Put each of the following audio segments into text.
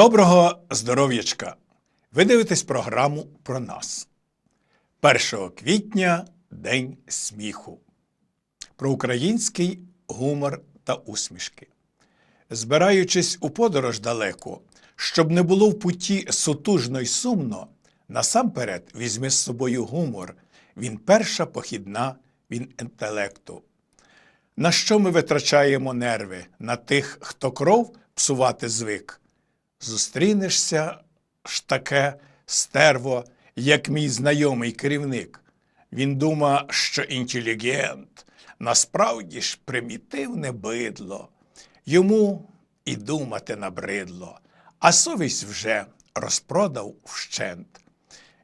Доброго здоров'ячка! Ви дивитесь програму про нас. 1 квітня День сміху. Про український гумор та усмішки. Збираючись у подорож далеко, щоб не було в путі сутужно й сумно, насамперед візьми з собою гумор. Він перша похідна, він інтелекту. На що ми витрачаємо нерви? На тих, хто кров псувати звик? Зустрінешся ж таке стерво, як мій знайомий керівник. Він дума, що інтелігент, насправді ж примітивне бидло. Йому і думати набридло, а совість вже розпродав вщент.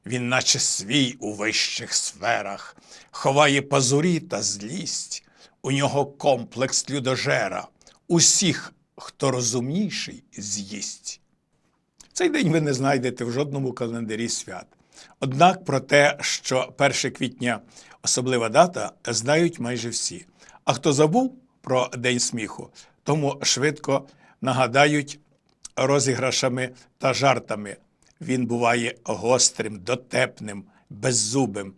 Він, наче свій у вищих сферах, ховає пазурі та злість. У нього комплекс людожера, усіх, хто розумніший, з'їсть. Цей день ви не знайдете в жодному календарі свят. Однак про те, що 1 квітня особлива дата, знають майже всі. А хто забув про День сміху, тому швидко нагадають розіграшами та жартами. Він буває гострим, дотепним, беззубим,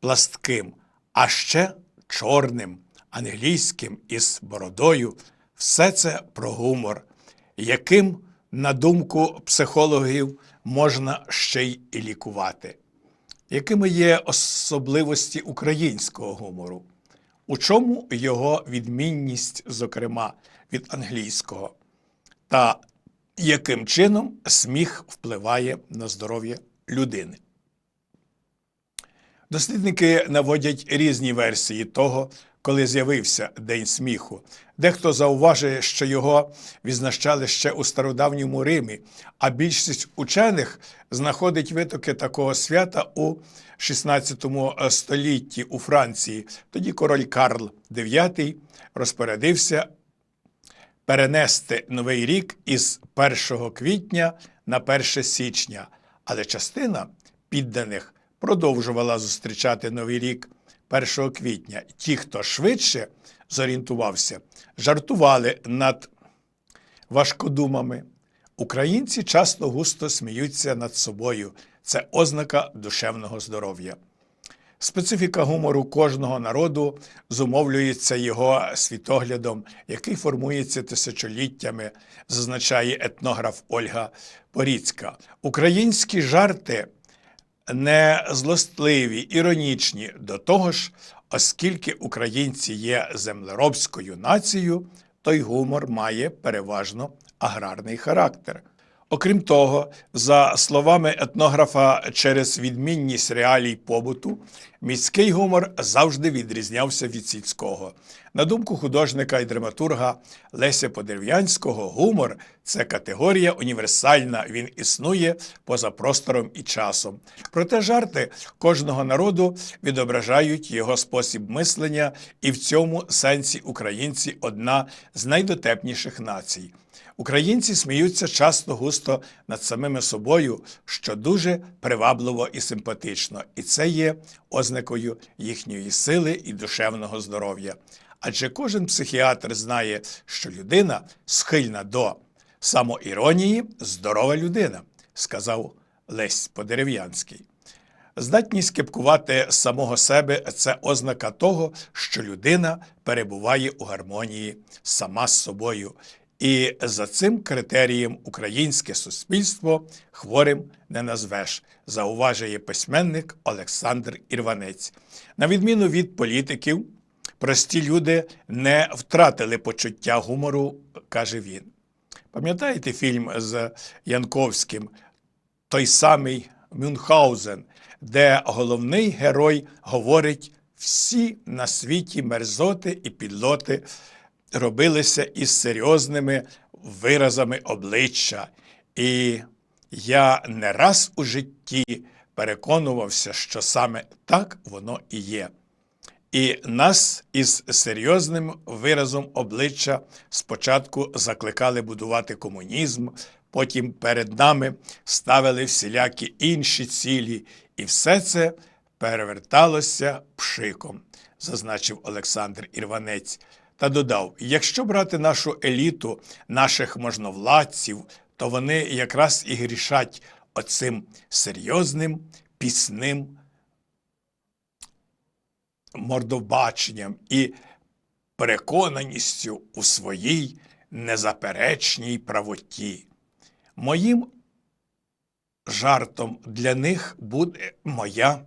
пластким, а ще чорним, англійським із бородою. Все це про гумор, яким, на думку психологів, можна ще й і лікувати. Якими є особливості українського гумору? У чому його відмінність, зокрема, від англійського? Та яким чином сміх впливає на здоров'я людини? Дослідники наводять різні версії того, коли з'явився День сміху. Дехто зауважує, що його відзначали ще у стародавньому Римі, а більшість учених знаходить витоки такого свята у 16 столітті у Франції. Тоді король Карл IX розпорядився перенести Новий рік із 1 квітня на 1 січня, але частина підданих продовжувала зустрічати Новий рік 1 квітня. Ті, хто швидше зорієнтувався, жартували над важкодумами. Українці часто густо сміються над собою. Це ознака душевного здоров'я. Специфіка гумору кожного народу зумовлюється його світоглядом, який формується тисячоліттями, зазначає етнограф Ольга Поріцька. Українські жарти не злостливі, іронічні до того ж, оскільки українці є землеробською нацією, той гумор має переважно аграрний характер. Окрім того, за словами етнографа, через відмінність реалій побуту, міський гумор завжди відрізнявся від сільського. На думку художника і драматурга Леся Подерев'янського, гумор це категорія універсальна, він існує поза простором і часом. Проте жарти кожного народу відображають його спосіб мислення, і в цьому сенсі українці одна з найдотепніших націй. Українці сміються часто густо над самими собою, що дуже привабливо і симпатично, і це є ознакою їхньої сили і душевного здоров'я. Адже кожен психіатр знає, що людина схильна до самоіронії, здорова людина, сказав Лесь Подерев'янський. Здатність кепкувати самого себе це ознака того, що людина перебуває у гармонії сама з собою. І за цим критерієм українське суспільство хворим не назвеш, зауважує письменник Олександр Ірванець. На відміну від політиків, прості люди не втратили почуття гумору, каже він. Пам'ятаєте фільм з Янковським, той самий Мюнхгаузен, де головний герой говорить всі на світі мерзоти і підлоти робилися із серйозними виразами обличчя, і я не раз у житті переконувався, що саме так воно і є. І нас із серйозним виразом обличчя спочатку закликали будувати комунізм, потім перед нами ставили всілякі інші цілі, і все це переверталося пшиком, зазначив Олександр Ірванець та додав: якщо брати нашу еліту, наших можновладців, то вони якраз і грішать оцим серйозним пісним мордобаченням і переконаністю у своїй незаперечній правоті. Моїм жартом для них буде моя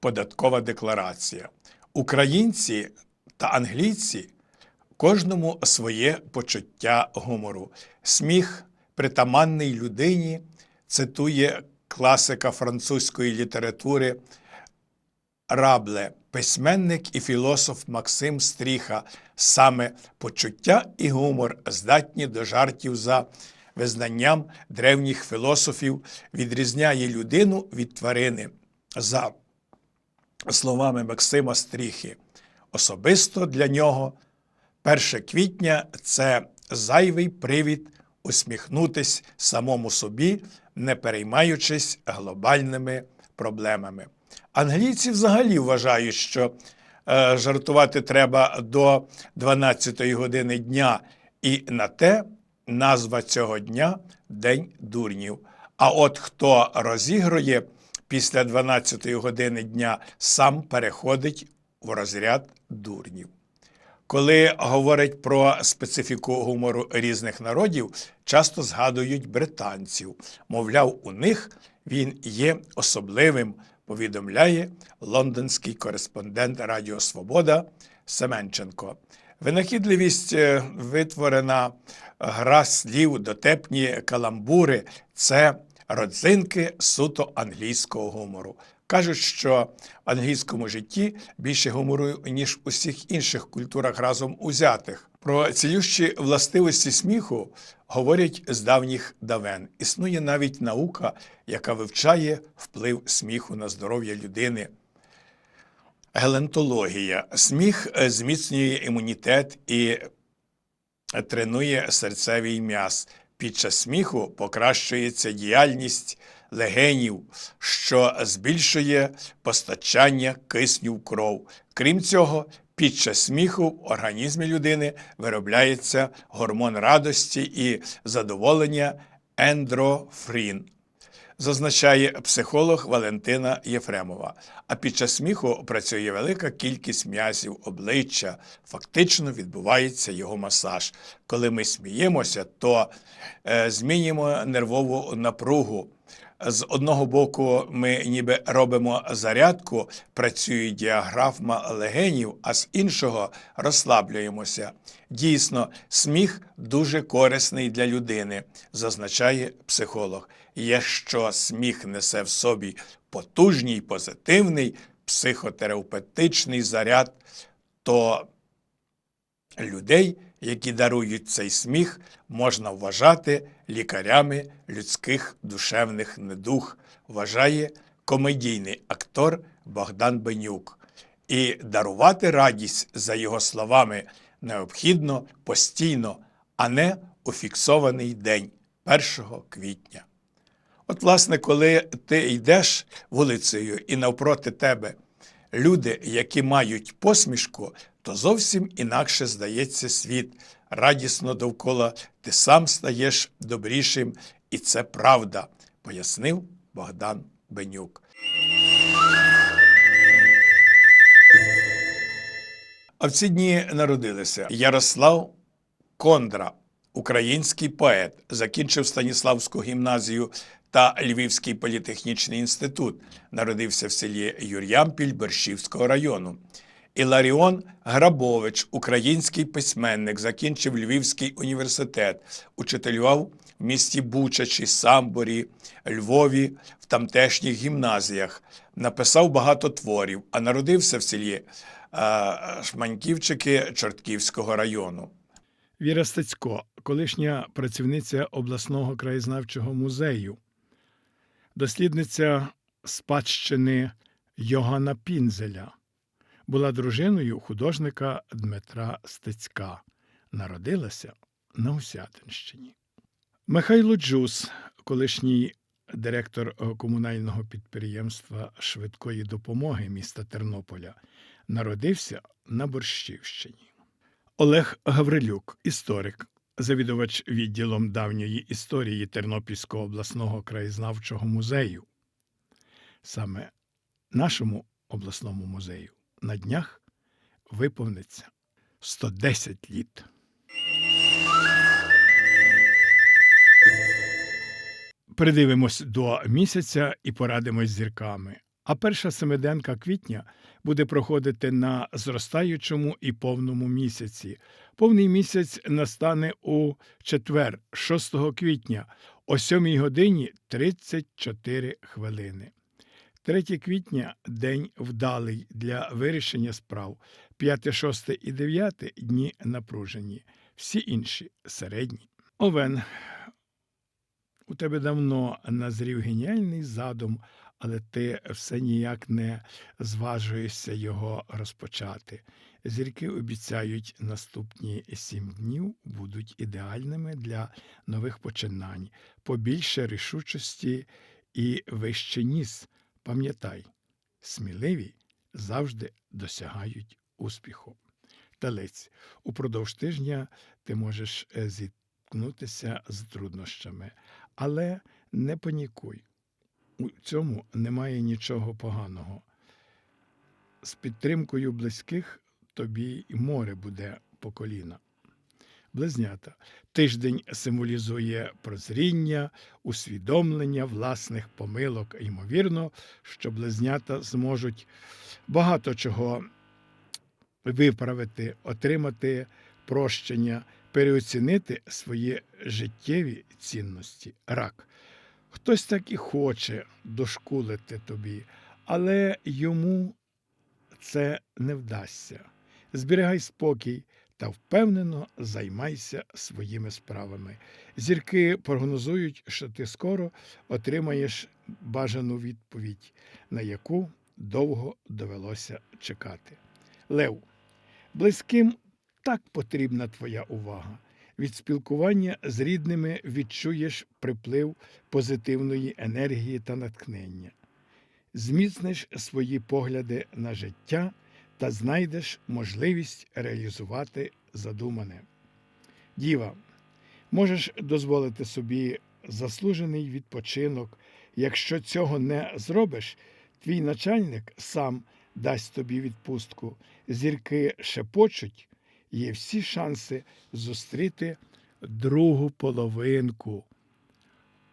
податкова декларація. Українці та англійці кожному своє почуття гумору. Сміх притаманний людині цитує класика французької літератури Рабле, письменник і філософ Максим Стріха, саме почуття і гумор здатні до жартів за визнанням древніх філософів, відрізняє людину від тварини. За словами Максима Стріхи, особисто для нього 1 квітня це зайвий привід усміхнутись самому собі, не переймаючись глобальними проблемами. Англійці взагалі вважають, що е, жартувати треба до 12 години дня, і на те назва цього дня День дурнів. А от хто розігрує після 12 години дня, сам переходить в розряд дурнів. Коли говорять про специфіку гумору різних народів, часто згадують британців. Мовляв, у них він є особливим, повідомляє лондонський кореспондент Радіо Свобода Семенченко. Винахідливість е, витворена гра слів, дотепні каламбури це родзинки суто англійського гумору. Кажуть, що в англійському житті більше гумору, ніж у всіх інших культурах разом узятих. Про цілющі властивості сміху говорять з давніх давен. Існує навіть наука, яка вивчає вплив сміху на здоров'я людини. Гелентологія. Сміх е, зміцнює імунітет і тренує серцевий м'яз. Під час сміху покращується діяльність легенів, що збільшує постачання кисню в кров. Крім цього, під час сміху в організмі людини виробляється гормон радості і задоволення ендрофрін. Зазначає психолог Валентина Єфремова. А під час сміху працює велика кількість м'язів обличчя. Фактично відбувається його масаж. Коли ми сміємося, то е, змінюємо нервову напругу. З одного боку, ми ніби робимо зарядку, працює діаграфма легенів, а з іншого розслаблюємося. Дійсно, сміх дуже корисний для людини, зазначає психолог. Якщо сміх несе в собі потужний, позитивний, психотерапевтичний заряд, то людей, які дарують цей сміх, можна вважати лікарями людських душевних недуг, вважає комедійний актор Богдан Бенюк. І дарувати радість, за його словами, необхідно постійно, а не у фіксований день 1 квітня. От, власне, коли ти йдеш вулицею і навпроти тебе люди, які мають посмішку, то зовсім інакше здається світ. Радісно довкола ти сам стаєш добрішим, і це правда, пояснив Богдан Бенюк. А в ці дні народилися Ярослав Кондра, український поет, закінчив Станіславську гімназію та Львівський політехнічний інститут. Народився в селі Юр'ямпіль Бершівського району. Іларіон Грабович, український письменник, закінчив Львівський університет, учителював в місті Бучачі, Самборі, Львові, в тамтешніх гімназіях, написав багато творів, а народився в селі е, Шманьківчики Чортківського району. Віра Стецько, колишня працівниця обласного краєзнавчого музею, дослідниця спадщини Йогана Пінзеля, була дружиною художника Дмитра Стецька. Народилася на Усятинщині. Михайло Джус, колишній директор комунального підприємства швидкої допомоги міста Тернополя, народився на Борщівщині. Олег Гаврилюк, історик, завідувач відділом давньої історії Тернопільського обласного краєзнавчого музею. Саме нашому обласному музею на днях виповниться 110 літ. Придивимось до місяця і порадимось з зірками. А перша семиденка квітня буде проходити на зростаючому і повному місяці. Повний місяць настане у четвер, 6 квітня, о 7 годині 34 хвилини. 3 квітня день вдалий для вирішення справ. 5, 6 і 9 дні напружені, всі інші середні. Овен. У тебе давно назрів геніальний задум, але ти все ніяк не зважуєшся його розпочати. Зірки обіцяють, наступні сім днів будуть ідеальними для нових починань, побільше рішучості і вище ніс. Пам'ятай, сміливі завжди досягають успіху. Телець, упродовж тижня ти можеш е, зіткнутися з труднощами, але не панікуй. У цьому немає нічого поганого. З підтримкою близьких тобі і море буде по коліна. Близнята. Тиждень символізує прозріння, усвідомлення власних помилок. Ймовірно, що близнята зможуть багато чого виправити, отримати прощення, переоцінити свої життєві цінності. Рак. Хтось так і хоче дошкулити тобі, але йому це не вдасться. Зберігай спокій та впевнено займайся своїми справами. Зірки прогнозують, що ти скоро отримаєш бажану відповідь, на яку довго довелося чекати. Лев, близьким так потрібна твоя увага. Від спілкування з рідними відчуєш приплив позитивної енергії та натхнення. Зміцниш свої погляди на життя та знайдеш можливість реалізувати задумане. Діва, можеш дозволити собі заслужений відпочинок. Якщо цього не зробиш, твій начальник сам дасть тобі відпустку. Зірки шепочуть, є всі шанси зустріти другу половинку.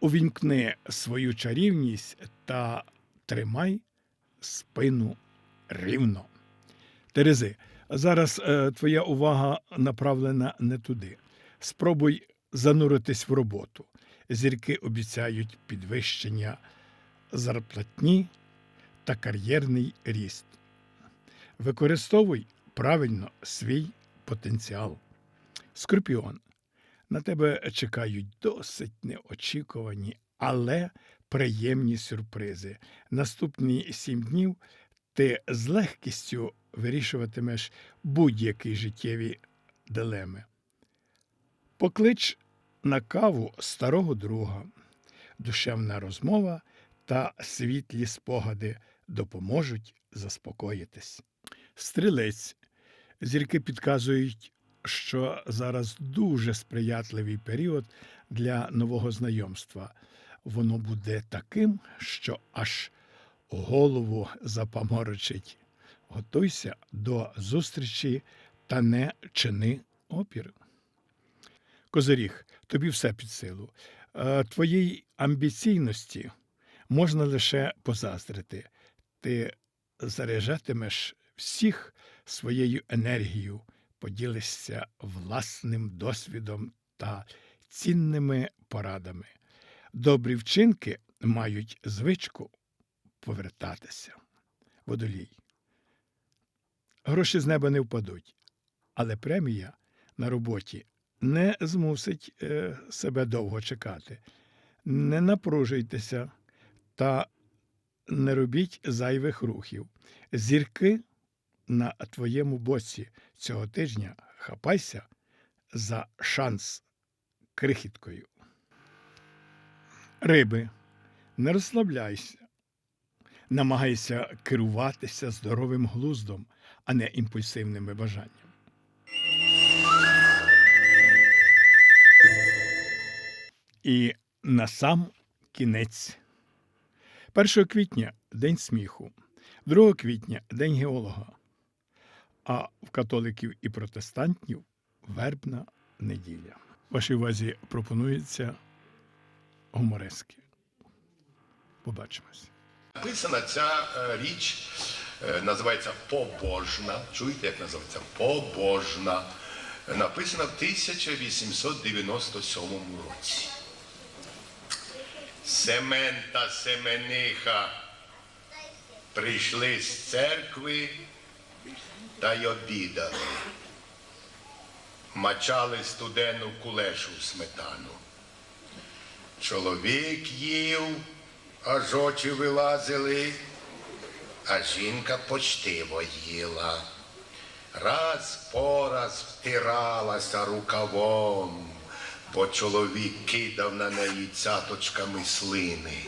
Увімкни свою чарівність та тримай спину рівно. Терези, зараз е, твоя увага направлена не туди. Спробуй зануритись в роботу. Зірки обіцяють підвищення зарплатні та кар'єрний ріст. Використовуй правильно свій потенціал. Скорпіон. На тебе чекають досить неочікувані, але приємні сюрпризи. Наступні сім днів ти з легкістю вирішуватимеш будь-які життєві дилеми. Поклич на каву старого друга, душевна розмова та світлі спогади допоможуть заспокоїтись. Стрілець. Зірки підказують, що зараз дуже сприятливий період для нового знайомства. Воно буде таким, що аж голову запаморочить. Готуйся до зустрічі та не чини опір. Козиріг, тобі все під силу. Е, Твоїй амбіційності можна лише позаздрити. Ти заряджатимеш всіх своєю енергією, поділишся власним досвідом та цінними порадами. Добрі вчинки мають звичку повертатися. Водолій. Гроші з неба не впадуть, але премія на роботі не змусить е, себе довго чекати. Не напружуйтеся та не робіть зайвих рухів. Зірки на твоєму боці цього тижня хапайся за шанс крихіткою. Риби, не розслабляйся. Намагайся керуватися здоровим глуздом, а не імпульсивними бажаннями. І на сам кінець. 1 квітня День сміху, 2 квітня День геолога, а в католиків і протестантів вербна неділя. Вашій увазі пропонується гуморески. Побачимось. Написана ця е, річ, е, називається Побожна. Чуєте, як називається? Побожна. Написана в 1897 році. Семен та Семениха прийшли з церкви та й обідали. Мачали студену кулешу в сметану. Чоловік їв, аж очі вилазили, а жінка почтиво їла. Раз по раз втиралася рукавом, бо чоловік кидав на неї цяточками слини.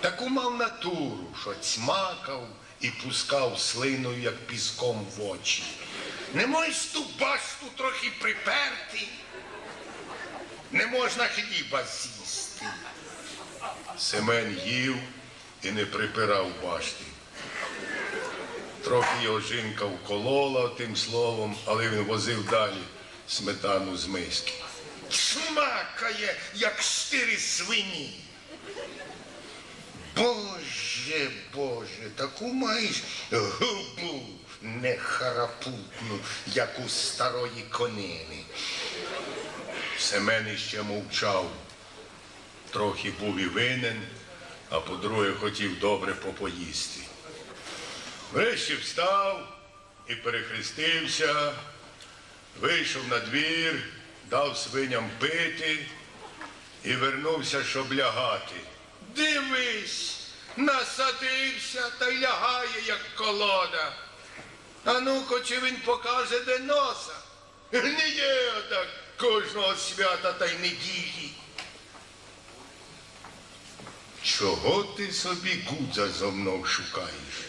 Таку мав натуру, що цмакав і пускав слиною, як піском в очі. Не можеш ту башту трохи приперти, не можна хліба з'їсти. Семен їв і не припирав башти. Трохи його жінка вколола тим словом, але він возив далі сметану з миски. Чмакає, як штири свині. Боже, Боже, таку маєш губу нехарапутну, як у старої конини. Семен іще мовчав. Трохи був і винен, а по-друге, хотів добре попоїсти. Врешті встав і перехрестився, вийшов на двір, дав свиням пити і вернувся, щоб лягати. Дивись, насадився та й лягає, як колода. А ну-ка, чи він покаже де носа? Не є так кожного свята та й неділі. Чого ти собі гудза зо мною шукаєш?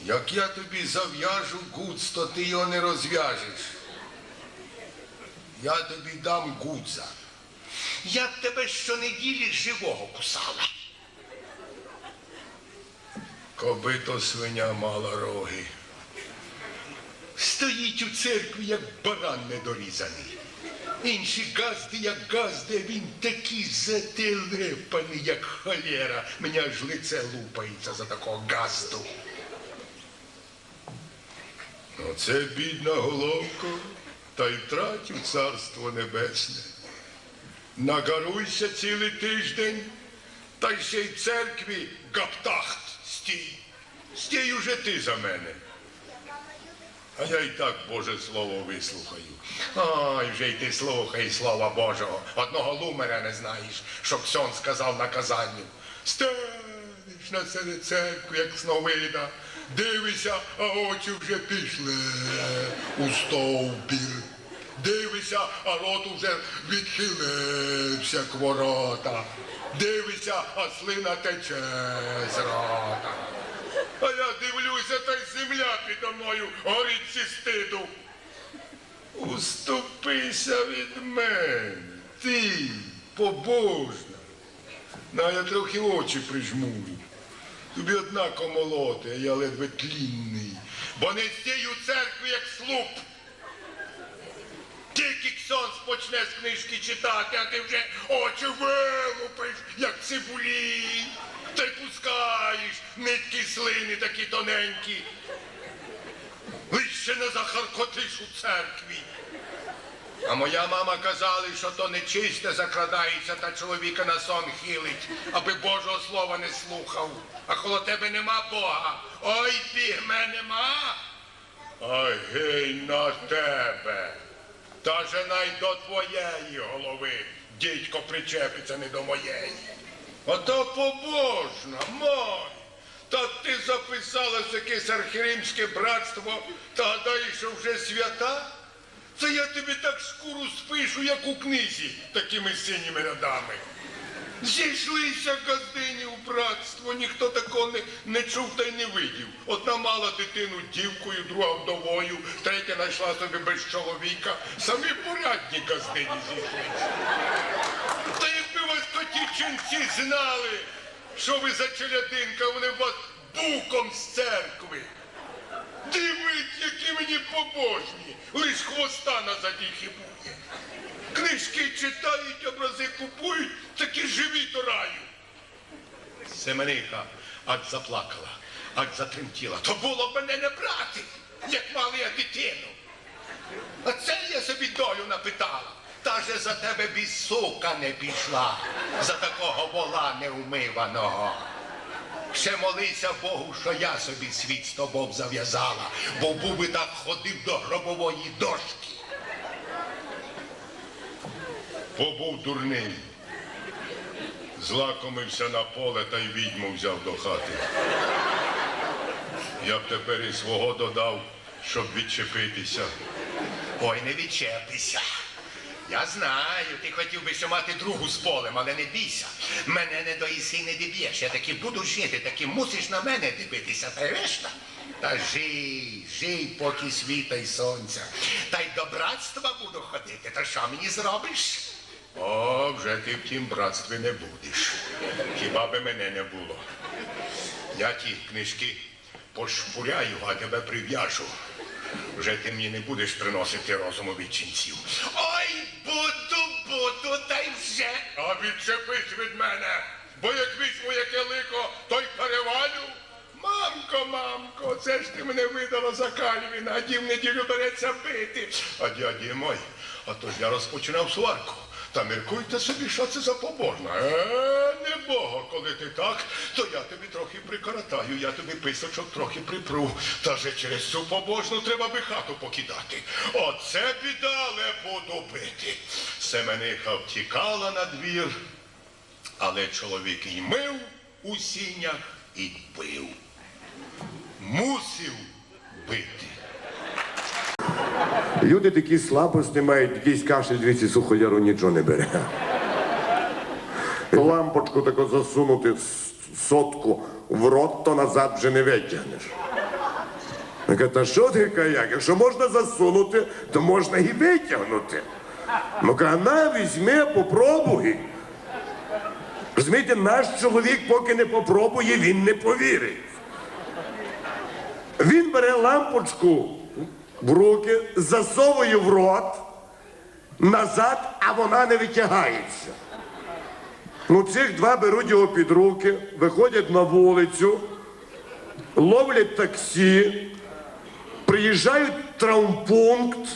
Як я тобі зав'яжу гудз, то ти його не розв'яжеш. Я тобі дам гудза. Я б тебе щонеділі живого кусала. Коби то свиня мала роги. Стоїть у церкві, як баран недорізаний. Інші газди, як газди, а він такий зателепаний, як холера. Мені аж лице лупається за такого газду. Оце бідна головка, та й втратив царство небесне. Нагаруйся цілий тиждень, та й ще й церкві гаптахт стій. Стій уже ти за мене. А я і так Боже Слово вислухаю. Ай, вже й ти слухай Слова Божого. Одного лумера не знаєш, що Ксьон сказав на казанню. Станеш на серед церкви, як сновида, дивися, а очі вже пішли у стовбір. Дивися, а рот уже відхилився к ворота. Дивися, а слина тече з рота. А я дивлюся, та й земля підо мною горить зі стиду. Уступися від мене, ти побожна. На я трохи очі прижмурю. Тобі однако молоти, а я ледве тлінний. Бо не стій у церкві, як слуп. Тільки ксьонс почне з книжки читати, а ти вже очі вилупиш, як цибулі. Та й пускаєш нитки слини такі тоненькі. Вище не захаркотиш у церкві. А моя мама казала, що то нечисте закрадається та чоловіка на сон хилить, аби Божого слова не слухав. А коло тебе нема Бога. Ой, бігме нема. Ай гей на тебе. Та жена й до твоєї голови. Дідько причепиться не до моєї. Ото побожна, мой. Та ти записалась якесь архіримське братство та гадаєш, що вже свята? Це я тобі так шкуру спишу, як у книзі, такими синіми рядами. Зійшлися газдині у братство, ніхто такого не, не чув та й не видів. Одна мала дитину дівкою, друга вдовою, третя знайшла собі без чоловіка. Самі урядника з зійшлися. Та якби вас то ті ченці знали, що ви за челядинка, вони вас буком з церкви. Побожні, лиш хвоста на задіхі буде. Книжки читають, образи купують, такі живі до раю. Семениха аж заплакала, аж затремтіла. То було б мене не брати, як мали я дитину. А це я собі долю напитала. Та же за тебе бі сука не пішла, за такого вола неумиваного. Ще молися Богу, що я собі світ з тобою зав'язала, бо був би так ходив до гробової дошки. Побув дурний. Злакомився на поле та й відьму взяв до хати. Я б тепер і свого додав, щоб відчепитися. Ой, не відчепися. Я знаю, ти хотів би ще мати другу з полем, але не бійся. Мене не доїси, не діб'єш. Я таки буду жити, таки мусиш на мене дивитися, та й решта. Та жий, жий, поки світа й сонця. Та й до братства буду ходити. Та що мені зробиш? О, вже ти в тім братстві не будеш. Хіба би мене не було. Я ті книжки пошпуряю, а тебе прив'яжу. Вже ти мені не будеш приносити розуму від ченців. Й вже. А відчепись від мене, бо як візьму яке лико, то й перевалю. Мамко, мамко, це ж ти мене видала за Кальвіна, а дім неділю береться бити. А дяді мой, а то ж я розпочинав сварку. Та міркуйте собі, що це за побожна. Е, не Бога, коли ти так, то я тобі трохи прикоротаю, я тобі писочок трохи припру. Та же через цю побожну треба би хату покидати. Оце біда, але буду бити. Семениха втікала на двір, але чоловік і мив у сінях і бив. Мусив бити. Люди такі слабості мають, якийсь кашель, дивіться, сухояру нічого не бере. Лампочку таку засунути сотку в рот, то назад вже не витягнеш. Я кажу, та що ти каяк? Якщо можна засунути, то можна і витягнути. Ну ка на, візьми, попробуй. Розумієте, наш чоловік, поки не попробує, він не повірить. Він бере лампочку в руки, засовує в рот, назад, а вона не витягається. Ну, цих два беруть його під руки, виходять на вулицю, ловлять таксі, приїжджають в травмпункт,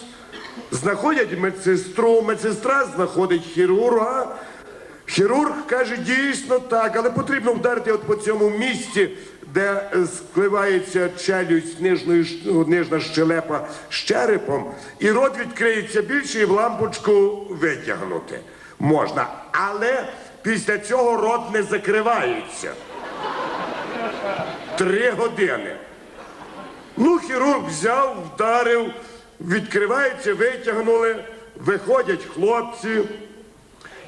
знаходять медсестру, медсестра знаходить хірурга. Хірург каже, дійсно так, але потрібно вдарити от по цьому місці, де е, скливається челюсть нижньої, ну, нижна щелепа з черепом, і рот відкриється більше, і в лампочку витягнути можна. Але після цього рот не закривається. Три години. Ну, хірург взяв, вдарив, відкривається, витягнули, виходять хлопці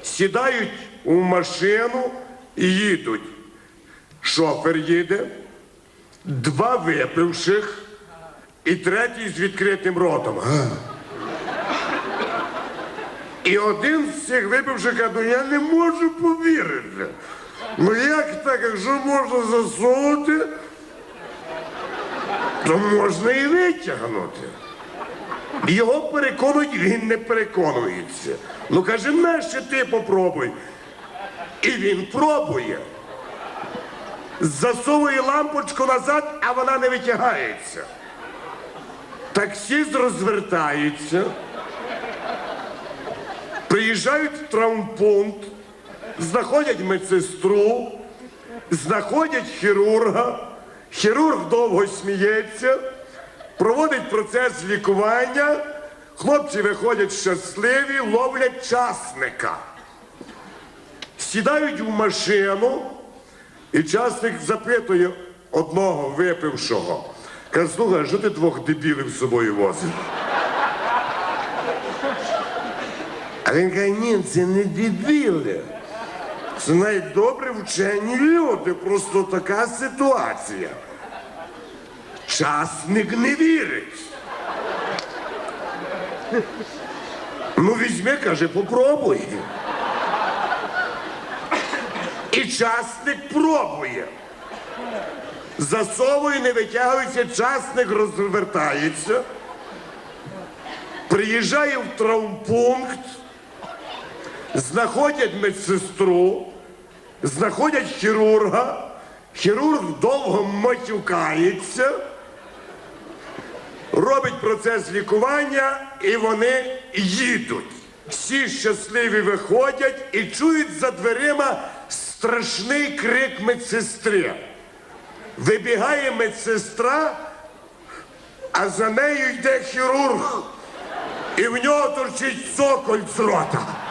сідають у машину і їдуть. Шофер їде, два випивших і третій з відкритим ротом. І один з цих випивших каже, «Ну, я не можу повірити. Ну як так, якщо можна засунути, то можна і витягнути. Його переконують, він не переконується. Ну каже, нащо ти попробуй. І він пробує. Засовує лампочку назад, а вона не витягається. Таксіст розвертається. Приїжджають в травмпункт, знаходять медсестру, знаходять хірурга. Хірург довго сміється, проводить процес лікування. Хлопці виходять щасливі, ловлять часника. Сідають в машину, і часник запитує одного випившого. Каже, слухай, що ти двох дебілів з собою возиш? А він каже, ні, це не дебіли. Це навіть добре вчені люди, просто така ситуація. Часник не вірить. Ну, візьми, каже, попробуй. І часник пробує. Засовує, не витягується, часник розвертається. Приїжджає в травмпункт, знаходять медсестру, знаходять хірурга, хірург довго матюкається, робить процес лікування, і вони їдуть. Всі щасливі виходять і чують за дверима страшний крик медсестри. Вибігає медсестра, а за нею йде хірург. І в нього торчить цоколь з рота.